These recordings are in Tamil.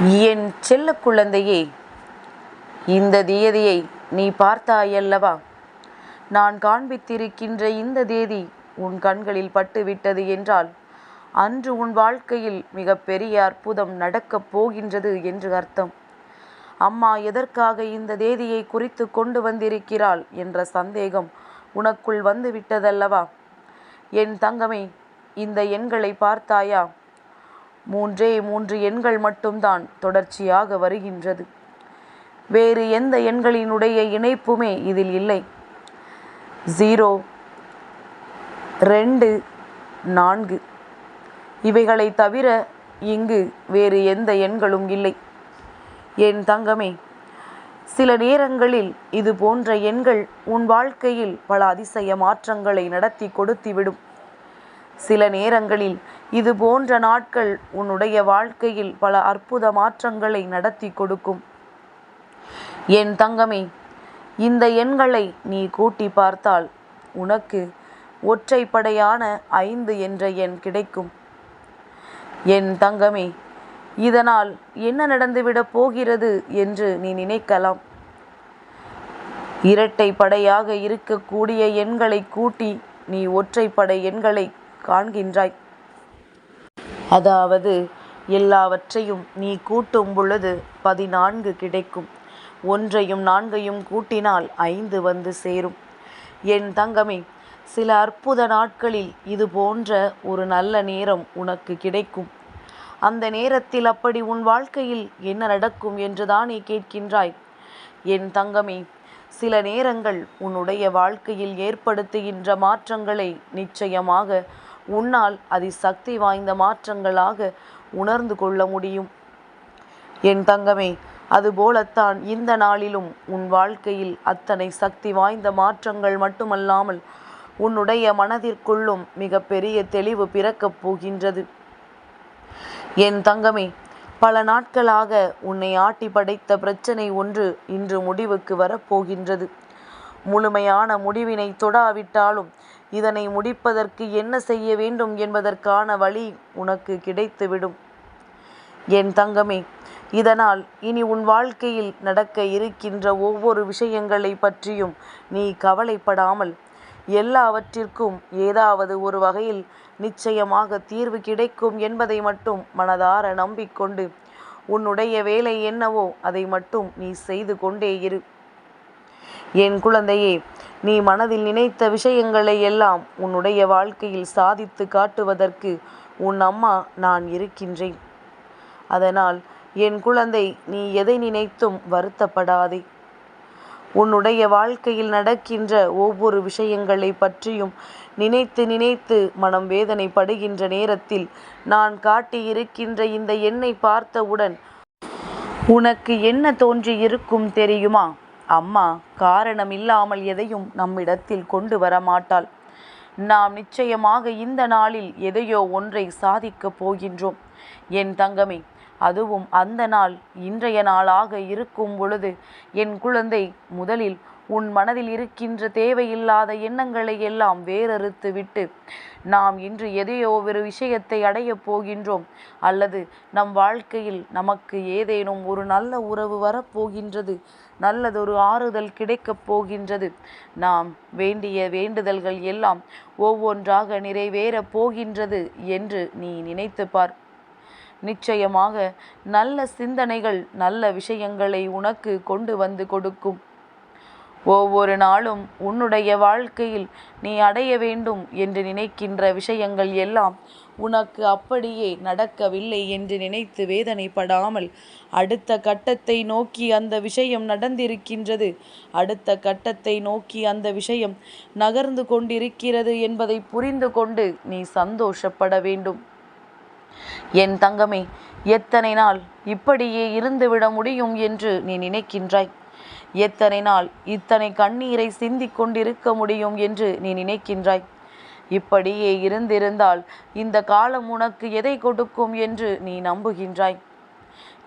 என் செல்ல குழந்தையே இந்த தேதியை நீ பார்த்தாயல்லவா? நான் காண்பித்திருக்கின்ற இந்த தேதி உன் கண்களில் பட்டுவிட்டது என்றால் அன்று உன் வாழ்க்கையில் மிகப்பெரிய அற்புதம் நடக்கப் போகின்றது என்று அர்த்தம். அம்மா எதற்காக இந்த தேதியை குறித்து கொண்டு வந்திருக்கிறாள் என்ற சந்தேகம் உனக்குள் வந்து விட்டதல்லவா என் தங்கமே இந்த எண்களை பார்த்தாயா? மூன்றே மூன்று எண்கள் மட்டும்தான் தொடர்ச்சியாக வருகின்றது. வேறு எந்த எண்களினுடைய இணைப்புமே இதில் இல்லை. ஜீரோ ரெண்டு நான்கு. இவைகளை தவிர இங்கு வேறு எந்த எண்களும் இல்லை. என் தங்கமே சில நேரங்களில் இது போன்ற எண்கள் உன் வாழ்க்கையில் பல அதிசய மாற்றங்களை நடத்தி கொடுத்துவிடும். சில நேரங்களில் இது போன்ற நாட்கள் உன்னுடைய வாழ்க்கையில் பல அற்புத மாற்றங்களை நடத்தி கொடுக்கும். என் தங்கமே இந்த எண்களை நீ கூட்டி பார்த்தால் உனக்கு ஒற்றைப்படையான ஐந்து என்ற எண் கிடைக்கும். என் தங்கமே இதனால் என்ன நடந்துவிடப் போகிறது என்று நீ நினைக்கலாம். இரட்டை படையாக இருக்கக்கூடிய எண்களை கூட்டி நீ ஒற்றைப்படை எண்களை காண்கின்றாய். அதாவது எல்லாவற்றையும் நீ கூட்டும் பொழுது பதினான்கு கிடைக்கும். ஒன்றையும் நான்கையும் கூட்டினால் ஐந்து வந்து சேரும். என் தங்கமே சில அற்புத நாட்களில் இது போன்ற ஒரு நல்ல நேரம் உனக்கு கிடைக்கும். அந்த நேரத்தில் அப்படி உன் வாழ்க்கையில் என்ன நடக்கும் என்றுதான் நீ கேட்கின்றாய். என் தங்கமே சில நேரங்கள் உன்னுடைய வாழ்க்கையில் ஏற்படுத்துகின்ற மாற்றங்களை நிச்சயமாக உன்னால் அதிசக்தி வாய்ந்த மாற்றங்களாக உணர்ந்து கொள்ள முடியும். என் தங்கமே அதுபோலத்தான் இந்த நாளிலும் உன் வாழ்க்கையில் அத்தனை சக்தி வாய்ந்த மாற்றங்கள் மட்டுமல்லாமல் உன்னுடைய மனதிற்குள்ளும் மிகப்பெரிய தெளிவு பிறக்கப் போகின்றது. என் தங்கமே பல நாட்களாக உன்னை ஆட்டி படைத்த பிரச்சனை ஒன்று இன்று முடிவுக்கு வரப்போகின்றது முழுமையான முடிவினை தொடாவிட்டாலும் இதனை முடிப்பதற்கு என்ன செய்ய வேண்டும் என்பதற்கான வழி உனக்கு கிடைத்துவிடும். என் தங்கமே இதனால் இனி உன் வாழ்க்கையில் நடக்க இருக்கின்ற ஒவ்வொரு விஷயங்களை பற்றியும் நீ கவலைப்படாமல் எல்லாவற்றிற்கும் ஏதாவது ஒரு வகையில் நிச்சயமாக தீர்வு கிடைக்கும் என்பதை மட்டும் மனதார நம்பிக்கொண்டு உன்னுடைய வேலை என்னவோ அதை மட்டும் நீ செய்து கொண்டே இரு. என் குழந்தையே நீ மனதில் நினைத்த விஷயங்களை எல்லாம் உன்னுடைய வாழ்க்கையில் சாதித்து காட்டுவதற்கு உன் அம்மா நான் இருக்கின்றேன். அதனால் என் குழந்தை நீ எதை நினைத்தும் வருத்தப்படாதே. உன்னுடைய வாழ்க்கையில் நடக்கின்ற ஒவ்வொரு விஷயங்களை பற்றியும் நினைத்து நினைத்து மனம் வேதனைப்படுகின்ற நேரத்தில் நான் காட்டியிருக்கின்ற இந்த எண்ணை பார்த்தவுடன் உனக்கு என்ன தோன்றியிருக்கும் தெரியுமா? அம்மா காரணம் இல்லாமல் எதையும் நம்மிடத்தில் கொண்டு வர மாட்டாள் நாம் நிச்சயமாக இந்த நாளில் எதையோ ஒன்றை சாதிக்கப் போகின்றோம். என் தங்கமே அதுவும் அந்த நாள் இன்றைய நாளாக இருக்கும் பொழுது என் குழந்தை முதலில் உன் மனதில் இருக்கின்ற தேவையில்லாத எண்ணங்களை எல்லாம் வேறறுத்து விட்டு நாம் இன்று எதையோ ஒரு விஷயத்தை அடையப் போகின்றோம். அல்லது நம் வாழ்க்கையில் நமக்கு ஏதேனும் ஒரு நல்ல உறவு வரப்போகின்றது நல்லதொரு ஆறுதல் கிடைக்கப் போகின்றது. நாம் வேண்டிய வேண்டுதல்கள் எல்லாம் ஒவ்வொன்றாக நிறைவேறப் போகின்றது என்று நீ நினைத்து பார். நிச்சயமாக நல்ல சிந்தனைகள் நல்ல விஷயங்களை உனக்கு கொண்டு வந்து கொடுக்கும். ஒவ்வொரு நாளும் உன்னுடைய வாழ்க்கையில் நீ அடைய வேண்டும் என்று நினைக்கின்ற விஷயங்கள் எல்லாம் உனக்கு அப்படியே நடக்கவில்லை என்று நினைத்து வேதனைப்படாமல் அடுத்த கட்டத்தை நோக்கி அந்த விஷயம் நடந்திருக்கின்றது. அடுத்த கட்டத்தை நோக்கி அந்த விஷயம் நகர்ந்து கொண்டிருக்கிறது என்பதை புரிந்து கொண்டு நீ சந்தோஷப்பட வேண்டும். என் தங்கமே எத்தனை நாள் இப்படியே இருந்துவிட முடியும் என்று நீ நினைக்கின்றாய்? எத்தனை நாள் இத்தனை கண்ணீரை சிந்திக் கொண்டிருக்க முடியும் என்று நீ நினைக்கின்றாய்? இப்படியே இருந்திருந்தால் இந்த காலம் உனக்கு எதை கொடுக்கும் என்று நீ நம்புகின்றாய்.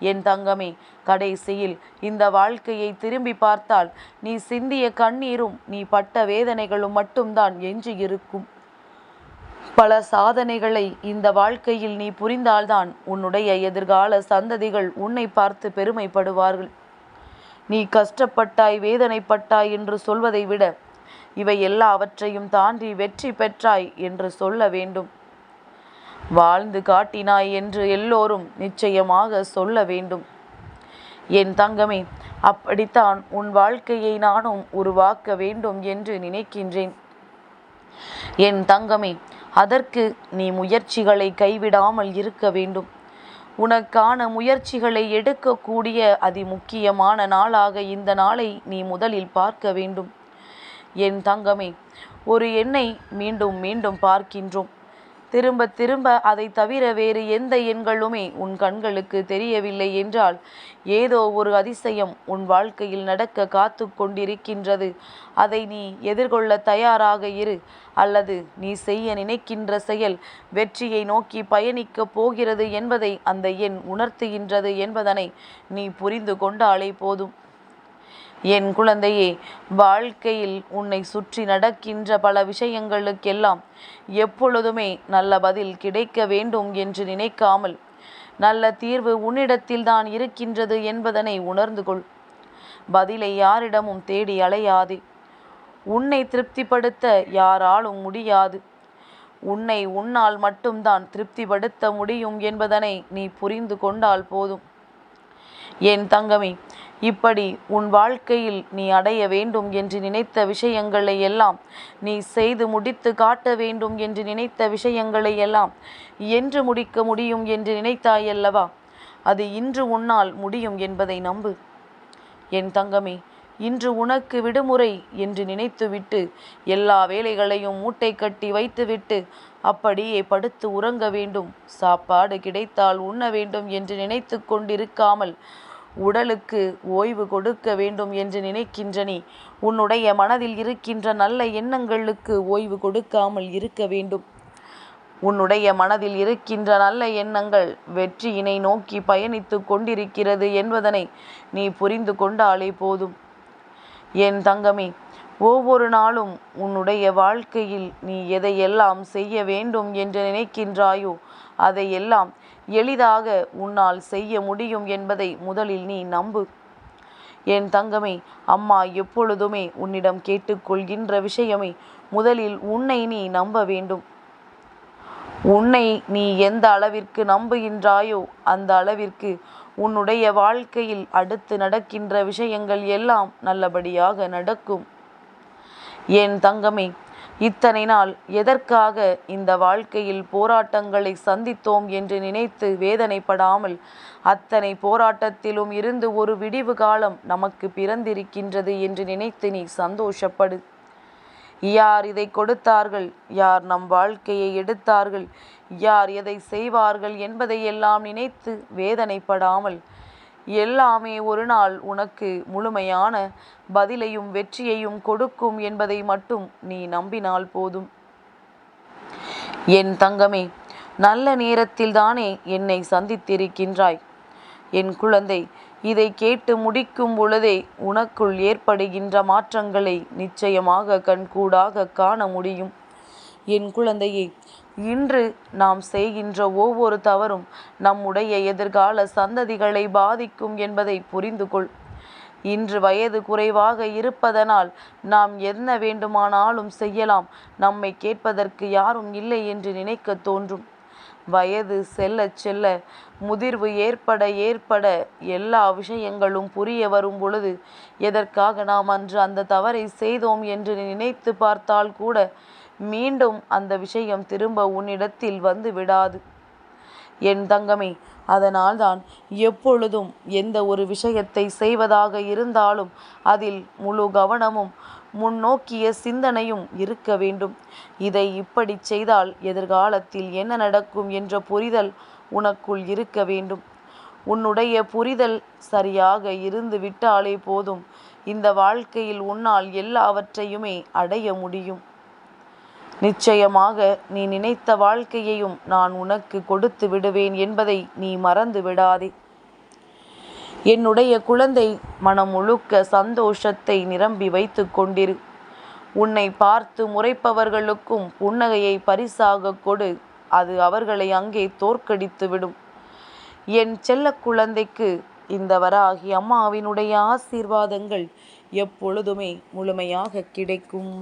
என் தங்கமே கடைசியில் இந்த வாழ்க்கையை திரும்பி பார்த்தால் நீ சிந்திய கண்ணீரும் நீ பட்ட வேதனைகளும் மட்டும்தான் எஞ்சி இருக்கும் பல சாதனைகளை இந்த வாழ்க்கையில் நீ புரிந்தால்தான் உன்னுடைய எதிர்கால சந்ததிகள் உன்னை பார்த்து பெருமைப்படுவார்கள். நீ கஷ்டப்பட்டாய் வேதனைப்பட்டாய் என்று சொல்வதை விட இவை எல்லாவற்றையும் தாண்டி வெற்றி பெற்றாய் என்று சொல்ல வேண்டும். வாழ்ந்து காட்டினாய் என்று எல்லோரும் நிச்சயமாக சொல்ல வேண்டும். என் தங்கமே அப்படித்தான் உன் வாழ்க்கையை நானும் உருவாக்க வேண்டும் என்று நினைக்கின்றேன். என் தங்கமே அதற்கு நீ முயற்சிகளை கைவிடாமல் இருக்க வேண்டும். உனக்கான முயற்சிகளை எடுக்கக்கூடிய அதிமுக்கியமான நாளாக இந்த நாளை நீ முதலில் பார்க்க வேண்டும். என் தங்கமே ஒரு எண்ணை மீண்டும் மீண்டும் பார்க்கின்றோம். திரும்ப திரும்ப அதை தவிர வேறு எந்த எண்களுமே உன் கண்களுக்கு தெரியவில்லை என்றால் ஏதோ ஒரு அதிசயம் உன் வாழ்க்கையில் நடக்க காத்து கொண்டிருக்கின்றது. அதை நீ எதிர்கொள்ள தயாராக இரு. அல்லது நீ செய்ய நினைக்கின்ற செயல் வெற்றியை நோக்கி பயணிக்கப் போகிறது என்பதை அந்த எண் உணர்த்துகின்றது என்பதனை நீ புரிந்து கொண்டாலே போதும். என் குழந்தையே வாழ்க்கையில் உன்னை சுற்றி நடக்கின்ற பல விஷயங்களுக்கெல்லாம் எப்பொழுதுமே நல்ல பதில் கிடைக்க வேண்டும் என்று நினைக்காமல் நல்ல தீர்வு உன்னிடத்தில்தான் இருக்கின்றது என்பதனை உணர்ந்து கொள். பதிலை யாரிடமும் தேடி அலையாதே. உன்னை திருப்திப்படுத்த யாராலும் முடியாது. உன்னை உன்னால் மட்டும்தான் திருப்திப்படுத்த முடியும் என்பதனை நீ புரிந்து கொண்டால் போதும். என் தங்கமே இப்படி உன் வாழ்க்கையில் நீ அடைய வேண்டும் என்று நினைத்த விஷயங்களை எல்லாம் நீ செய்து முடித்து காட்ட வேண்டும் என்று நினைத்த விஷயங்களை எல்லாம் என்று முடிக்க முடியும் என்று நினைத்தாயல்லவா? அது இன்று உன்னால் முடியும் என்பதை நம்பு. என் தங்கமே இன்று உனக்கு விடுமுறை என்று நினைத்துவிட்டு எல்லா வேலைகளையும் மூட்டை கட்டி வைத்துவிட்டு அப்படியே படுத்து உறங்க வேண்டும். சாப்பாடு கிடைத்தால் உண்ண வேண்டும் என்று நினைத்து கொண்டிருக்காமல் உடலுக்கு ஓய்வு கொடுக்க வேண்டும் என்று நினைக்கின்ற நீ உன்னுடைய மனதில் இருக்கின்ற நல்ல எண்ணங்களுக்கு ஓய்வு கொடுக்காமல் இருக்க வேண்டும். உன்னுடைய மனதில் இருக்கின்ற நல்ல எண்ணங்கள் வெற்றியினை நோக்கி பயணித்து கொண்டிருக்கிறது என்பதனை நீ புரிந்து கொண்டாலே போதும். என் தங்கமே ஒவ்வொரு நாளும் உன்னுடைய வாழ்க்கையில் நீ எதையெல்லாம் செய்ய வேண்டும் என்று நினைக்கின்றாயோ அதையெல்லாம் எளிதாக உன்னால் செய்ய முடியும் என்பதை முதலில் நீ நம்பு. என் தங்கமே அம்மா எப்பொழுதுமே உன்னிடம் கேட்டுக்கொள்கின்ற விஷயமே முதலில் உன்னை நீ நம்ப வேண்டும். உன்னை நீ எந்த அளவிற்கு நம்புகின்றாயோ அந்த அளவிற்கு உன்னுடைய வாழ்க்கையில் அடுத்து நடக்கின்ற விஷயங்கள் எல்லாம் நல்லபடியாக நடக்கும். ஏன் தங்கமே இத்தனை நாள் எதற்காக இந்த வாழ்க்கையில் போராட்டங்களை சந்தித்தோம் என்று நினைத்து வேதனைப்படாமல் அத்தனை போராட்டத்திலும் இருந்து ஒரு விடிவு காலம் நமக்கு பிறந்திருக்கின்றது என்று நினைத்து நீ சந்தோஷப்படு. யார் இதை கொடுத்தார்கள்? யார் நம் வாழ்க்கையை எடுத்தார்கள்? யார் எதை செய்வார்கள் என்பதையெல்லாம் நினைத்து வேதனைப்படாமல் எல்லாமே ஒரு நாள் உனக்கு முழுமையான பதிலையும் வெற்றியையும் கொடுக்கும் என்பதை மட்டும் நீ நம்பினால் போதும். என் தங்கமே நல்ல நேரத்தில்தானே என்னை சந்தித்திருக்கின்றாய்? என் குழந்தை இதை கேட்டு முடிக்கும் பொழுதே உனக்குள் ஏற்படுகின்ற மாற்றங்களை நிச்சயமாக கண்கூடாக காண முடியும். என் குழந்தையே இன்று நாம் செய்கின்ற ஒவ்வொரு தவறும் நம்முடைய எதிர்கால சந்ததிகளை பாதிக்கும் என்பதை புரிந்து கொள் இன்று வயது குறைவாக இருப்பதனால் நாம் என்ன வேண்டுமானாலும் செய்யலாம். நம்மை கேட்பதற்கு யாரும் இல்லை என்று நினைக்க தோன்றும். வயது செல்ல செல்ல முதிர்வு ஏற்பட ஏற்பட எல்லா விஷயங்களும் புரிய வரும் பொழுது எதற்காக நாம் அன்று அந்த தவறை செய்தோம் என்று நினைத்து பார்த்தால் கூட மீண்டும் அந்த விஷயம் திரும்ப உன்னிடத்தில் வந்து விடாது. என் தங்கமே அதனால்தான் எப்பொழுதும் எந்த ஒரு விஷயத்தை செய்வதாக இருந்தாலும் அதில் முழு கவனமும் முன்னோக்கிய சிந்தனையும் இருக்க வேண்டும். இதை இப்படி செய்தால் எதிர்காலத்தில் என்ன நடக்கும் என்ற புரிதல் உனக்குள் இருக்க வேண்டும். உன்னுடைய புரிதல் சரியாக இருந்து விட்டாலே போதும். இந்த வாழ்க்கையில் உன்னால் எல்லாவற்றையுமே அடைய முடியும். நிச்சயமாக நீ நினைத்த வாழ்க்கையையும் நான் உனக்கு கொடுத்து விடுவேன் என்பதை நீ மறந்து விடாதே. என்னுடைய குழந்தை மனம் முழுக்க சந்தோஷத்தை நிரம்பி வைத்து கொண்டிரு. உன்னை பார்த்து முறைப்பவர்களுக்கும் புன்னகையை பரிசாக கொடு. அது அவர்களை அங்கே தோற்கடித்து விடும். என் செல்ல குழந்தைக்கு இந்த வராகி அம்மாவினுடைய ஆசீர்வாதங்கள் எப்பொழுதுமே முழுமையாக கிடைக்கும்.